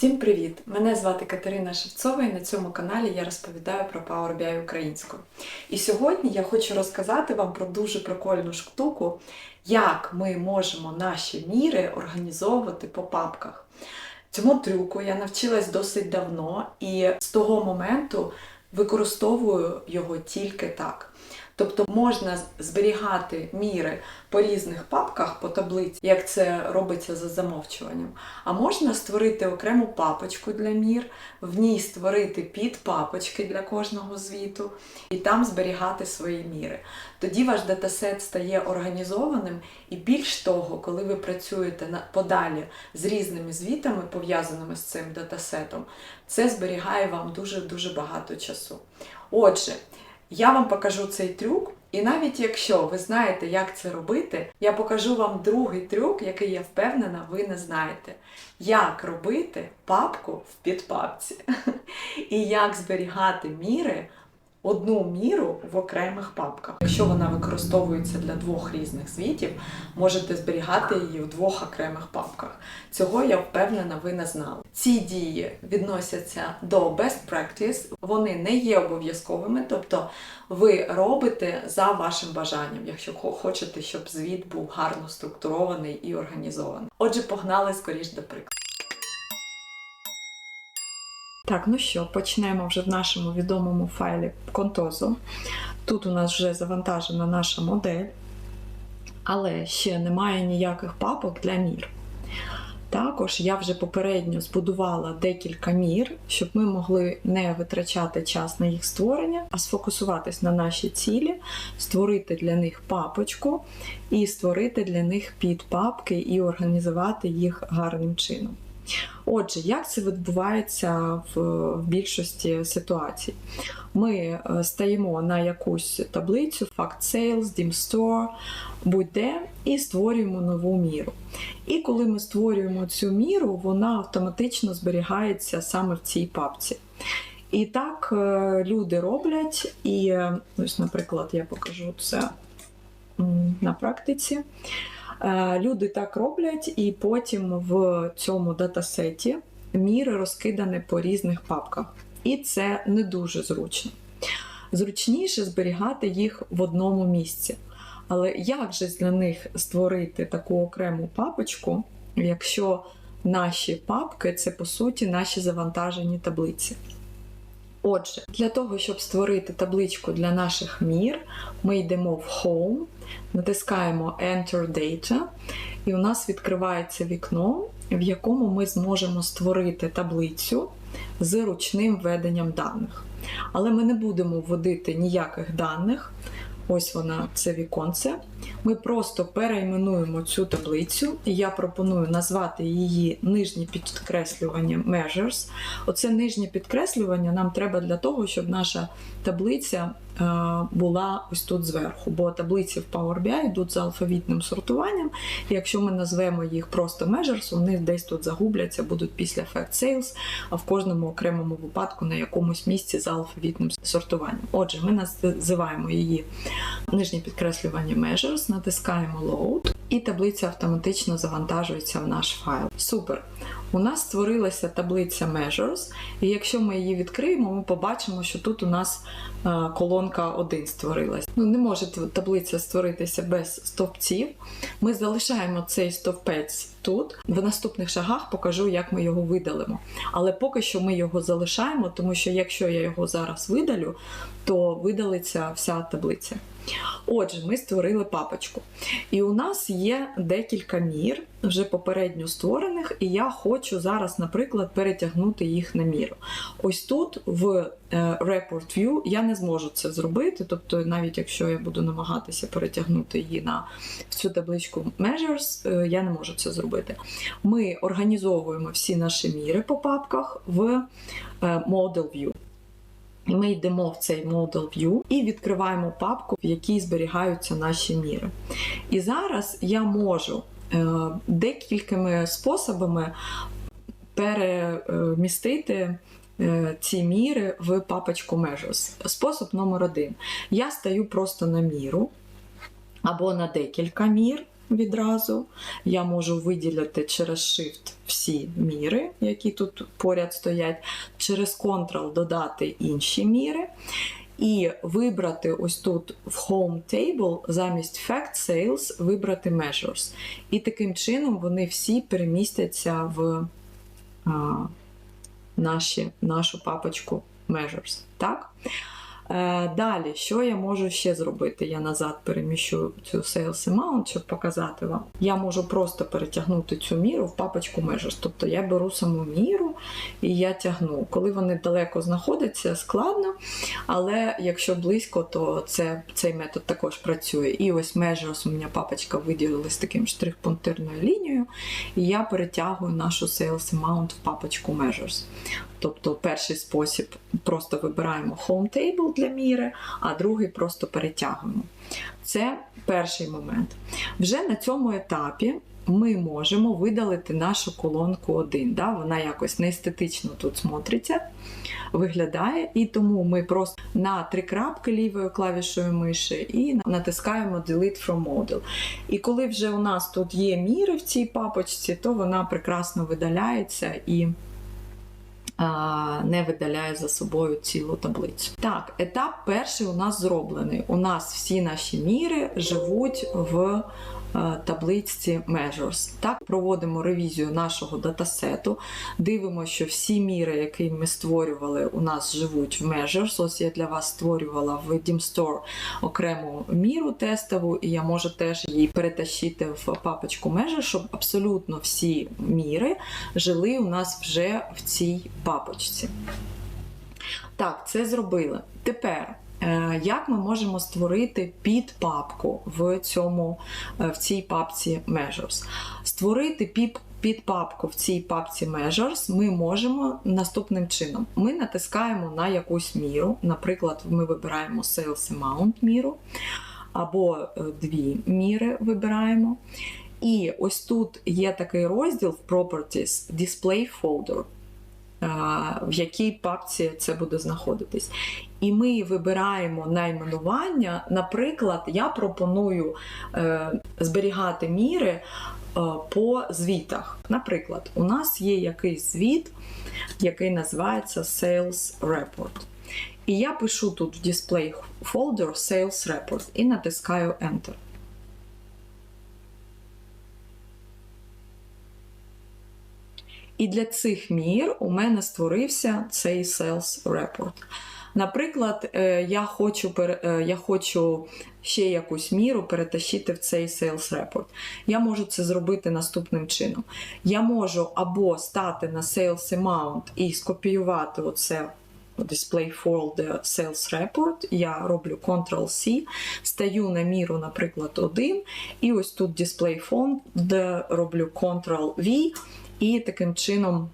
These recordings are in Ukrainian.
Всім привіт! Мене звати Катерина Шевцова і на цьому каналі я розповідаю про Power BI українською. І сьогодні я хочу розказати вам про дуже прикольну штуку, як ми можемо наші міри організовувати по папках. Цьому трюку я навчилась досить давно і з того моменту використовую його тільки так. Тобто можна зберігати міри по різних папках по таблиці, як це робиться за замовчуванням. А можна створити окрему папочку для мір, в ній створити підпапочки для кожного звіту і там зберігати свої міри. Тоді ваш датасет стає організованим, і більш того, коли ви працюєте подалі з різними звітами, пов'язаними з цим датасетом, це зберігає вам дуже дуже багато часу. Отже. Я вам покажу цей трюк, і навіть якщо ви знаєте, як це робити, я покажу вам другий трюк, який я впевнена, ви не знаєте. Як робити папку в підпапці. І як зберігати міри, одну міру в окремих папках. Якщо вона використовується для двох різних звітів, можете зберігати її в двох окремих папках. Цього я впевнена, ви не знали. Ці дії відносяться до best practice, вони не є обов'язковими, тобто ви робите за вашим бажанням, якщо хочете, щоб звіт був гарно структурований і організований. Отже, погнали скоріш до прикладу. Так, ну що, почнемо вже в нашому відомому файлі Contoso. Тут у нас вже завантажена наша модель, але ще немає ніяких папок для мір. Також я вже попередньо збудувала декілька мір, щоб ми могли не витрачати час на їх створення, а сфокусуватись на наші цілі, створити для них папочку і створити для них підпапки і організувати їх гарним чином. Отже, як це відбувається в, в більшості ситуацій? Ми е, стаємо на якусь таблицю, Fact Sales, Dim Store, будь-де, і створюємо нову міру. І коли ми створюємо цю міру, вона автоматично зберігається саме в цій папці. І так е, люди роблять, і е, ось, наприклад, я покажу це на практиці. Люди так роблять, і потім в цьому датасеті міри розкидані по різних папках. І це не дуже зручно. Зручніше зберігати їх в одному місці. Але як же для них створити таку окрему папочку, якщо наші папки це по суті наші завантажені таблиці? Отже, для того, щоб створити табличку для наших мір, ми йдемо в Home, натискаємо Enter Data, і у нас відкривається вікно, в якому ми зможемо створити таблицю з ручним введенням даних. Але ми не будемо вводити ніяких даних. Ось вона, це віконце. Ми просто перейменуємо цю таблицю, я пропоную назвати її нижнє підкреслювання Measures. Оце нижнє підкреслювання нам треба для того, щоб наша таблиця е, була ось тут зверху. Бо таблиці в Power BI йдуть за алфавітним сортуванням. І якщо ми назвемо їх просто Measures, вони десь тут загубляться, будуть після Fact Sales, а в кожному окремому випадку на якомусь місці за алфавітним сортуванням. Отже, ми називаємо її нижнє підкреслювання Measures, натискаємо Load, і таблиця автоматично завантажується в наш файл. Супер! У нас створилася таблиця Measures, і якщо ми її відкриємо, ми побачимо, що тут у нас е, колонка 1 створилась. Ну, не може таблиця створитися без стовпців. Ми залишаємо цей стовпець тут. В наступних шагах покажу, як ми його видалимо. Але поки що ми його залишаємо, тому що якщо я його зараз видалю, то видалиться вся таблиця. Отже, ми створили папочку. І у нас є декілька мір, вже попередньо створених, і я хочу зараз, наприклад, перетягнути їх на міру. Ось тут в е, Report View я не зможу це зробити, тобто, навіть якщо я буду намагатися перетягнути її на цю табличку Measures, е, я не можу це зробити. Ми організовуємо всі наші міри по папках в е, Model View. І ми йдемо в цей Model View і відкриваємо папку, в якій зберігаються наші міри. І зараз я можу е, декількома способами перемістити е, ці міри в папочку Measures. Спосіб номер один. Я стаю просто на міру або на декілька мір. відразу. Я можу виділити через Shift всі міри, які тут поряд стоять, через Ctrl додати інші міри. І вибрати ось тут в Home Table замість Fact Sales вибрати Measures. І таким чином вони всі перемістяться в а, наші, нашу папочку Measures. Так? Е, Далі, що я можу ще зробити? Я назад переміщу цю Sales Amount, щоб показати вам. Я можу просто перетягнути цю міру в папочку Measures. Тобто я беру саму міру і я тягну. Коли вони далеко знаходяться, складно, але якщо близько, то це, цей метод також працює. І ось Measures у мене папочка виділилась таким штрих-пунктирною лінією, і я перетягую нашу Sales Amount в папочку Measures. Тобто перший спосіб просто вибираємо Home Table для міри, а другий просто перетягуємо. Це перший момент. Вже на цьому етапі ми можемо видалити нашу колонку 1. Да? Вона якось неестетично тут смотриться, виглядає, і тому ми просто на три крапки лівою клавішою миші і натискаємо Delete from Model. І коли вже у нас тут є міри в цій папочці, то вона прекрасно видаляється і не видаляє за собою цілу таблицю. Так, етап перший у нас зроблений. У нас всі наші міри живуть в табличці Measures. Так, проводимо ревізію нашого датасету, дивимося, що всі міри, які ми створювали, у нас живуть в Measures. Ось я для вас створювала в DimStore окрему міру тестову, і я можу теж її перетащити в папочку Measures, щоб абсолютно всі міри жили у нас вже в цій папочці. Так, це зробили. Тепер. Е, Як ми можемо створити підпапку в, цьому, е, в цій папці Measures? Створити піп, підпапку в цій папці Measures ми можемо наступним чином. Ми натискаємо на якусь міру, наприклад, ми вибираємо Sales Amount міру, або е, дві міри вибираємо. І ось тут є такий розділ в Properties Display Folder, в якій папці це буде знаходитись. І ми вибираємо найменування. Наприклад, я пропоную е, зберігати міри е, по звітах. Наприклад, у нас є якийсь звіт, який називається Sales Report. І я пишу тут в Display Folder Sales Report і натискаю Enter. І для цих мір у мене створився цей Sales Report. Наприклад, е, я хочу, е, я хочу ще якусь міру перетащити в цей Sales Report. Я можу це зробити наступним чином. Я можу або стати на Sales Amount і скопіювати оце Display Folder Sales Report. Я роблю Ctrl-C, стаю на міру, наприклад, 1, і ось тут Display Folder роблю Ctrl-V, і таким чином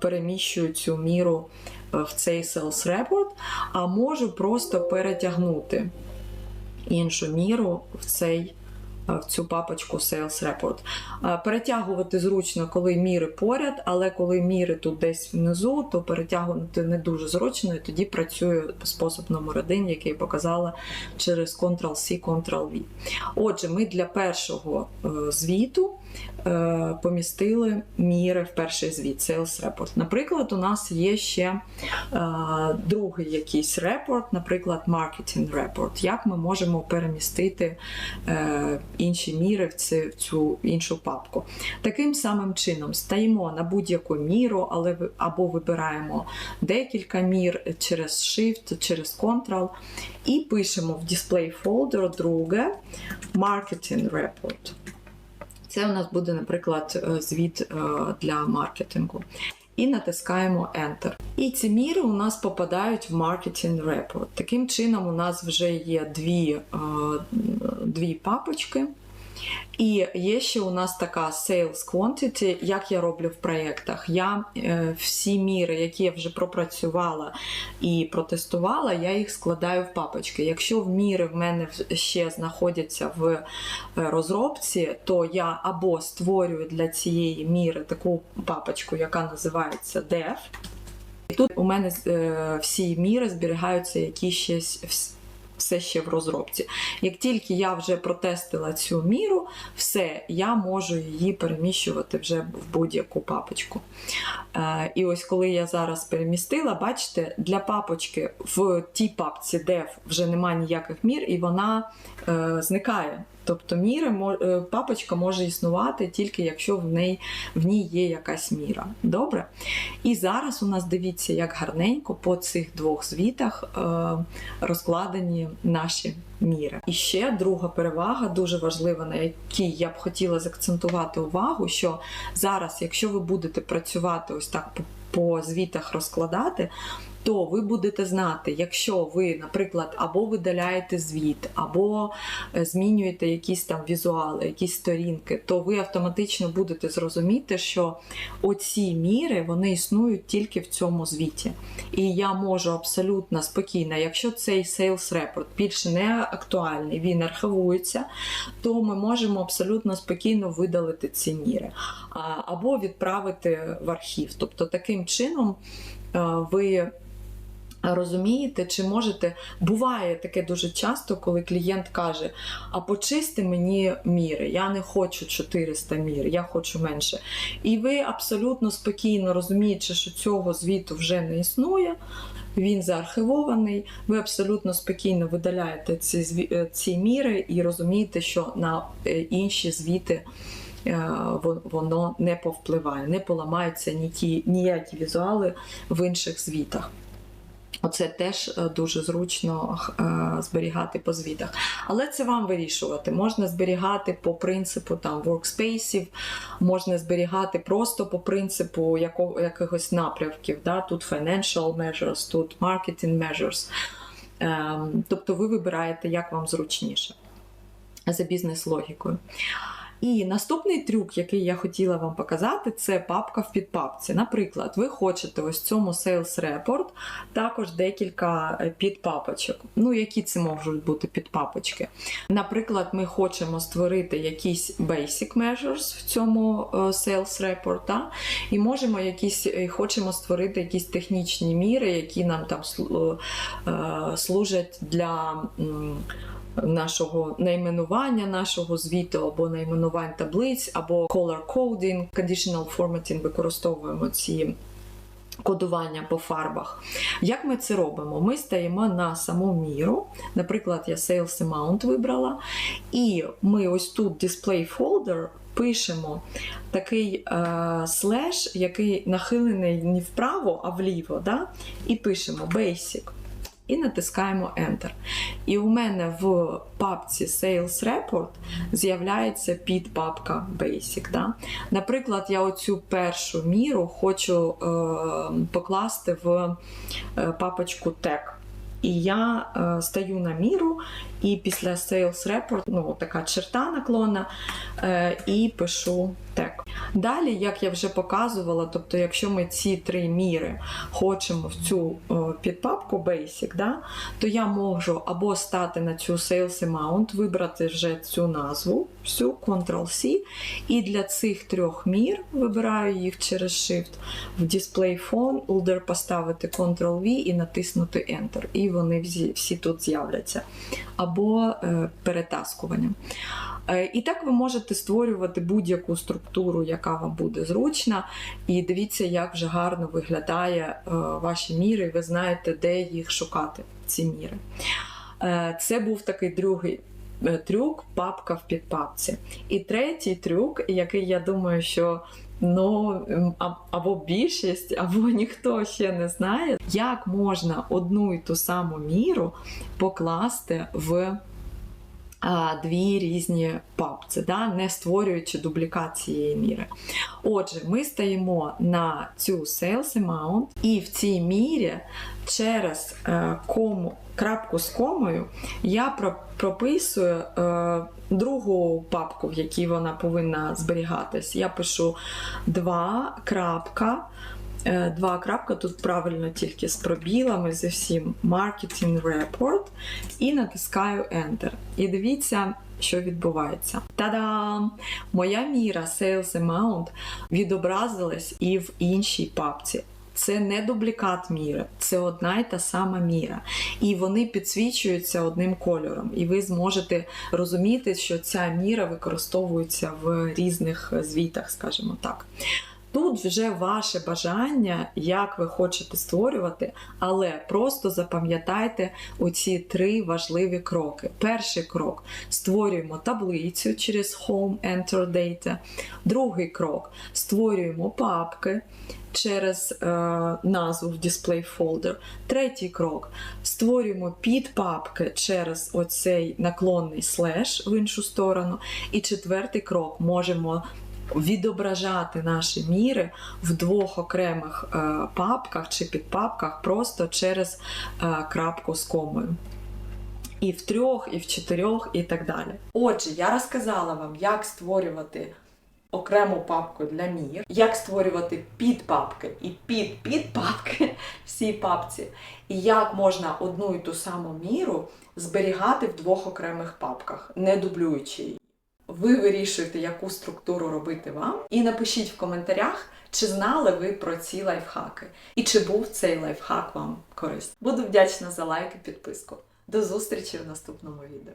переміщую цю міру е, в цей Sales Report, а можу просто перетягнути іншу міру в цей. Е, В цю папочку Sales Report. Е, Перетягувати зручно, коли міри поряд, але коли міри тут десь внизу, то перетягувати не дуже зручно, і тоді працює спосіб номер один, який я показала через Ctrl-C, Ctrl-V. Отже, ми для першого е, звіту помістили міри в перший звіт, Sales Report. Наприклад, у нас є ще другий якийсь репорт, наприклад, Marketing Report. Як ми можемо перемістити інші міри в цю, в цю іншу папку? Таким самим чином стаємо на будь-яку міру, але або вибираємо декілька мір через Shift, через Ctrl і пишемо в Display Folder друге Marketing Report. Це у нас буде, наприклад, е, звіт е, для маркетингу. І натискаємо Enter. І ці міри у нас попадають в Marketing Report. Таким чином, у нас вже є дві, е, дві папочки. І є ще у нас така sales quantity, як я роблю в проєктах. Я е, всі міри, які я вже пропрацювала і протестувала, я їх складаю в папочки. Якщо в міри в мене ще знаходяться в е, розробці, то я або створюю для цієї міри таку папочку, яка називається dev. І тут у мене е, всі міри зберігаються, які ще все ще в розробці. Як тільки я вже протестила цю міру, все, я можу її переміщувати вже в будь-яку папочку. Е, і ось коли я зараз перемістила, бачите, для папочки в тій папці, де вже немає ніяких мір, і вона е, зникає. Тобто міри е, папочка може існувати тільки якщо в неї в ній є якась міра. Добре? І зараз у нас дивіться, як гарненько по цих двох звітах е, розкладені наші міри. І ще друга перевага, дуже важлива, на якій я б хотіла закцентувати увагу, що зараз, якщо ви будете працювати ось так по звітах розкладати, то ви будете знати, якщо ви, наприклад, або видаляєте звіт, або е, змінюєте якісь там візуали, якісь сторінки, то ви автоматично будете зрозуміти, що оці міри вони існують тільки в цьому звіті. І я можу абсолютно спокійно, якщо цей sales report більше не актуальний, він архивується, то ми можемо абсолютно спокійно видалити ці міри або відправити в архів. Тобто таким чином е, ви. Розумієте, чи можете, буває таке дуже часто, коли клієнт каже: а почисти мені міри, я не хочу 400 мір, я хочу менше. І ви абсолютно спокійно розумієте, що цього звіту вже не існує, він заархивований, ви абсолютно спокійно видаляєте ці, е, ці міри і розумієте, що на е, інші звіти е, воно не повпливає, не поламаються ніякі, ніякі візуали в інших звітах. Оце теж е, дуже зручно е, зберігати по звітах. Але це вам вирішувати. Можна зберігати по принципу там workspace, можна зберігати просто по принципу яко, якихось напрямків. Да? Тут financial measures, тут marketing measures. Ем, тобто ви вибираєте, як вам зручніше за бізнес-логікою. І наступний трюк, який я хотіла вам показати, це папка в підпапці. Наприклад, ви хочете ось цьому Sales Report також декілька е, підпапочок. Ну, які це можуть бути підпапочки? Наприклад, ми хочемо створити якісь basic measures в цьому е, Sales Report, та? і можемо якісь, е, хочемо створити якісь технічні міри, які нам там служать для. Нашого найменування нашого звіту, або найменувань таблиць, або color coding, conditional formatting використовуємо ці кодування по фарбах. Як ми це робимо? Ми стаємо на саму міру. Наприклад, я sales amount вибрала, і ми ось тут display folder пишемо такий е, слеш, який нахилений не вправо, а вліво. Да? І пишемо basic. І натискаємо Enter. І у мене в папці Sales Report з'являється підпапка Basic. Да? Наприклад, я оцю першу міру хочу е, покласти в е, папочку Tag. І я е, стаю на міру, і після Sales Report, ну, така черта наклона, е, і пишу тег. Далі, як я вже показувала, тобто, якщо ми ці три міри хочемо в цю е, підпапку Basic, да, то я можу або стати на цю Sales Amount, вибрати вже цю назву, всю Ctrl-C, і для цих трьох мір вибираю їх через Shift в Display Phone, Ulder поставити Ctrl-V і натиснути Enter. І вони всі, всі тут з'являться. Або е, перетаскуванням. Е, І так ви можете створювати будь-яку структуру, яка вам буде зручна. І дивіться, як вже гарно виглядає е, ваші міри, і ви знаєте, де їх шукати, ці міри. Е, Це був такий другий е, трюк, папка в підпапці. І третій трюк, який я думаю, що ну або більшість, або ніхто ще не знає, як можна одну і ту саму міру покласти в дві різні папці, да, не створюючи дублікації міри. Отже, ми стаємо на цю sales amount, і в цій мірі через е, кому, крапку з комою я про- прописую е, другу папку, в якій вона повинна зберігатись. Я пишу 2 крапка. Е, Два крапка, тут правильно тільки з пробілами, зі всім Marketing Report, і натискаю Enter. І дивіться, що відбувається. Та-дам! Моя міра Sales Amount відобразилась і в іншій папці. це не дублікат міри, це одна й та сама міра. І вони підсвічуються одним кольором. І ви зможете розуміти, що ця міра використовується в різних звітах, скажімо так. Тут вже ваше бажання, як ви хочете створювати, але просто запам'ятайте оці три важливі кроки. Перший крок створюємо таблицю через Home Enter Data. Другий крок створюємо папки через е, назву в Display Folder. Третій крок створюємо підпапки через оцей наклонний слеш в іншу сторону. І четвертий крок можемо відображати наші міри в двох окремих е, папках чи підпапках просто через е, крапку з комою. І в трьох, і в чотирьох, і так далі. Отже, я розказала вам, як створювати окрему папку для мір, як створювати підпапки і під підпапки всій папці, і як можна одну і ту саму міру зберігати в двох окремих папках, не дублюючи її. Ви вирішуєте, яку структуру робити вам, і напишіть в коментарях, чи знали ви про ці лайфхаки, і чи був цей лайфхак вам корисний. Буду вдячна за лайк і підписку. До зустрічі в наступному відео.